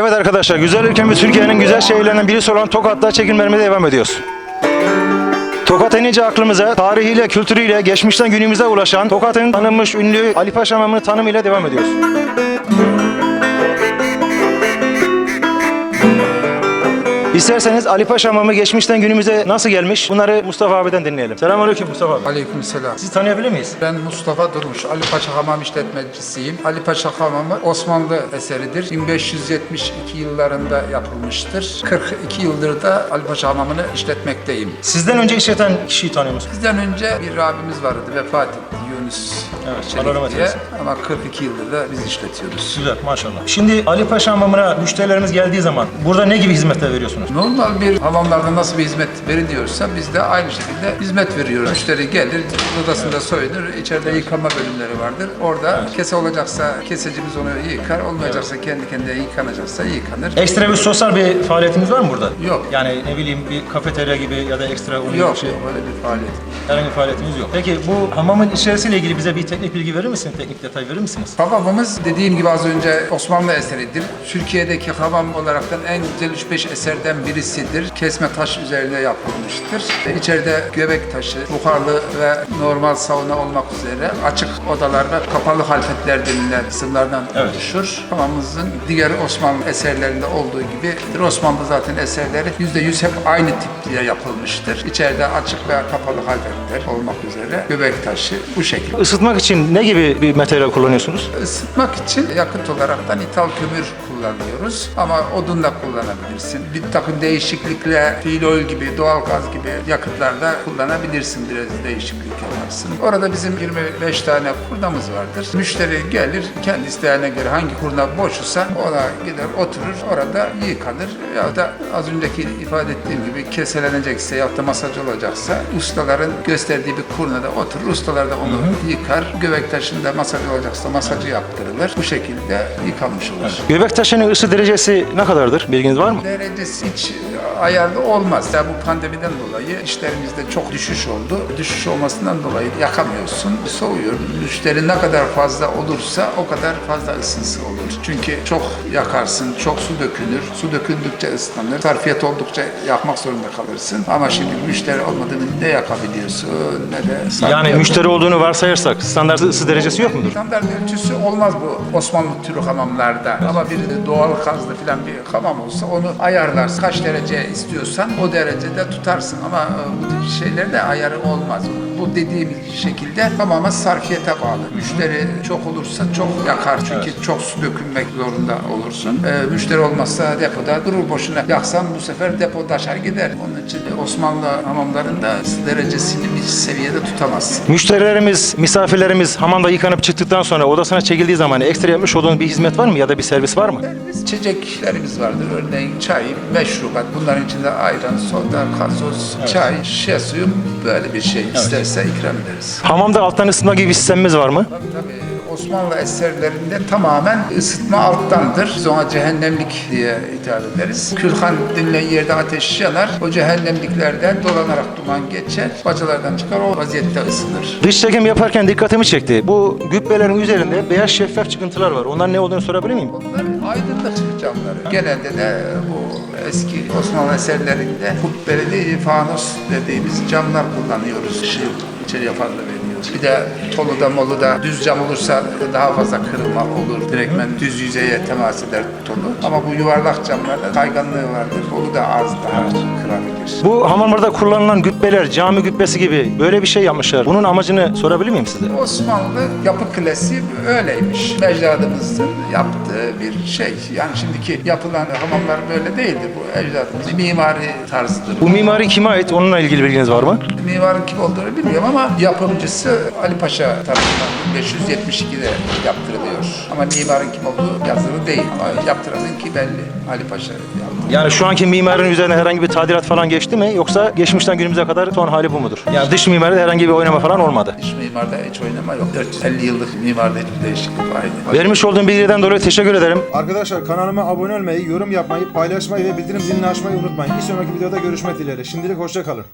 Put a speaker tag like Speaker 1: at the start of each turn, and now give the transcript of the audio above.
Speaker 1: Evet arkadaşlar güzel ülkemiz Türkiye'nin güzel şehirlerinden birisi olan Tokat'ta çekimlerime devam ediyoruz. Tokat inince aklımıza tarihiyle, kültürüyle, geçmişten günümüze ulaşan Tokat'ın tanınmış ünlü Ali Paşa Hamamı'nın tanımıyla devam ediyoruz. İsterseniz Ali Paşa Hamamı geçmişten günümüze nasıl gelmiş bunları Mustafa abiden dinleyelim. Selamünaleyküm Mustafa abi.
Speaker 2: Aleykümselam.
Speaker 1: Sizi tanıyabilir miyiz?
Speaker 2: Ben Mustafa Durmuş, Ali Paşa Hamam işletmecisiyim. Ali Paşa Hamamı Osmanlı eseridir. 1572 yıllarında yapılmıştır. 42 yıldır da Ali Paşa Hamamı'nı işletmekteyim.
Speaker 1: Sizden önce işleten kişiyi tanıyor musunuz?
Speaker 2: Bizden önce bir abimiz vardı, vefat etti. Yunus
Speaker 1: Evet,
Speaker 2: Çelik diye.
Speaker 1: eylesin.
Speaker 2: Ama 42 yıldır da biz işletiyoruz.
Speaker 1: Güzel maşallah. Şimdi Ali Paşa Hamamı'na müşterilerimiz geldiği zaman burada ne gibi hizmetler veriyorsunuz?
Speaker 2: Normal bir hamamlarda nasıl bir hizmet veriliyorsa biz de aynı şekilde hizmet veriyoruz. Müşteri gelir, odasında soyunur, içeride yıkama bölümleri vardır. Orada kese olacaksa kesecimiz onu yıkar, olmayacaksa kendi kendine yıkanacaksa yıkanır.
Speaker 1: Ekstra bir sosyal bir faaliyetiniz var mı burada?
Speaker 2: Yok.
Speaker 1: Yani ne bileyim bir kafeterya gibi ya da ekstra onun
Speaker 2: Yok,
Speaker 1: bir şey.
Speaker 2: öyle bir faaliyet.
Speaker 1: Herhangi bir faaliyetiniz yok. Peki bu hamamın içerisiyle ilgili bize bir teknik bilgi verir misiniz? Teknik detay verir misiniz?
Speaker 2: Hamamımız dediğim gibi az önce Osmanlı eseridir. Türkiye'deki hamam olaraktan en güzel 3-5 eserden birisidir. Kesme taş üzerine yapılmıştır. İçeride göbek taşı, buharlı ve normal sauna olmak üzere açık odalar ve kapalı halfetler denilen kısımlardan
Speaker 1: Evet.
Speaker 2: oluşur. Hamamımızın diğer Osmanlı eserlerinde olduğu gibi Osmanlı zaten eserleri %100 hep aynı tipte yapılmıştır. İçeride açık ve kapalı halfetler olmak üzere göbek taşı bu şekilde.
Speaker 1: Isıtmak için ne gibi bir materyal kullanıyorsunuz?
Speaker 2: Isıtmak için yakıt olaraktan ithal kömür kullanıyoruz ama odun da kullanabilirsin. Bir takım değişiklikle fiil gibi, doğal gaz gibi yakıtlarda kullanabilirsin biraz değişiklik yaparsın. Orada bizim 25 tane kurnamız vardır. Müşteri gelir kendi isteğine göre hangi kurna boşsa ona gider oturur orada yıkanır ya da az önceki ifade ettiğim gibi keselenecekse ya da masaj olacaksa ustaların gösterdiği bir kurnada oturur. Ustalar da onu yıkar. Göbek taşında masaj olacaksa masajı yaptırılır. Bu şekilde yıkanmış olur.
Speaker 1: Göbek taşının ısı derecesi ne kadardır? Bilginiz var mı?
Speaker 2: Derecesi hiç ayarlı olmaz. Ya bu pandemiden dolayı işlerimizde çok düşüş oldu. Düşüş olmasından dolayı yakamıyorsun, soğuyor. Müşteri ne kadar fazla olursa o kadar fazla ısınsı olur. Çünkü çok yakarsın, çok su dökülür. Su döküldükçe ıslanır. Sarfiyat oldukça yakmak zorunda kalırsın. Ama şimdi müşteri olmadığını ne yakabiliyorsun ne de
Speaker 1: Yani müşteri olduğunu varsayarsak standart ısı derecesi yok mudur?
Speaker 2: Standart ölçüsü olmaz bu Osmanlı türü hamamlarda. Ama bir doğal gazlı falan bir hamam olsa onu ayarlarsın. Kaç derece istiyorsan o derecede tutarsın. Ama e, bu tip şeylerde ayarı olmaz. Bu dediğim şekilde hamama sarfiyete bağlı. Müşteri çok olursa çok yakar. Çünkü çok su dökülmek zorunda olursun. E, müşteri olmazsa depoda durur boşuna. Yaksan bu sefer depo taşar gider. Onun için Osmanlı hamamlarında ısı derecesini bir seviyede tutamazsın.
Speaker 1: Müşterilerimiz, misafirlerimiz hamamda yıkanıp çıktıktan sonra odasına çekildiği zaman ekstra yapmış olduğunuz bir hizmet var mı ya da bir servis var mı?
Speaker 2: Biz içeceklerimiz vardır. Örneğin çay, meşrubat. Bunların içinde ayran, soda, gazoz, çay, şişe suyu böyle bir şey isterse ikram ederiz.
Speaker 1: Hamamda alttan ısıtma gibi bir sistemimiz var mı?
Speaker 2: Tabii tabii. Osmanlı eserlerinde tamamen ısıtma alttandır. Biz ona cehennemlik diye hitap ederiz. Külhan denilen yerde ateş yanar. O cehennemliklerden dolanarak duman geçer. Bacalardan çıkar. O vaziyette ısınır.
Speaker 1: Dış çekim yaparken dikkatimi çekti. Bu gübbelerin üzerinde beyaz şeffaf çıkıntılar var. Onlar ne olduğunu sorabilir miyim?
Speaker 2: Bunlar aydınlık camları. Genelde de bu eski Osmanlı eserlerinde kubbeli fanus dediğimiz camlar kullanıyoruz. Işığı fazla veriyoruz. Bir de toluda moluda düz cam olursa daha fazla kırılma olur. Direktmen düz yüzeye temas eder tolu. Ama bu yuvarlak camlarda kayganlığı vardır. Tolu da az daha kırabilir.
Speaker 1: Bu hamamlarda kullanılan gübbeler, cami gübbesi gibi böyle bir şey yapmışlar. Bunun amacını sorabilir miyim size?
Speaker 2: Osmanlı yapı klasiği öyleymiş. Mecdadımızın yaptığı bir şey. Yani şimdiki yapılan hamamlar böyle değildi. Bu ecdadımızın mimari tarzıdır.
Speaker 1: Bu mimari kime ait? Onunla ilgili bilginiz var mı?
Speaker 2: Mimarın kim olduğunu bilmiyorum ama yapımcısı Ali Paşa tarafından 1572'de yaptırılıyor. Ama mimarın kim olduğu yazılı değil. Ama yaptıranın ki belli. Ali Paşa yaptı.
Speaker 1: Yani şu anki mimarinin üzerine herhangi bir tadilat falan geçti mi? Yoksa geçmişten günümüze kadar son hali bu mudur? Yani dış mimaride herhangi bir oynama falan olmadı.
Speaker 2: Dış mimarda hiç oynama yok. 450 yıllık mimarda hiçbir değişiklik aynı.
Speaker 1: Vermiş olduğum bilgilerden dolayı teşekkür ederim.
Speaker 3: Arkadaşlar kanalıma abone olmayı, yorum yapmayı, paylaşmayı ve bildirim zilini açmayı unutmayın. Bir sonraki videoda görüşmek dileğiyle. Şimdilik hoşça kalın.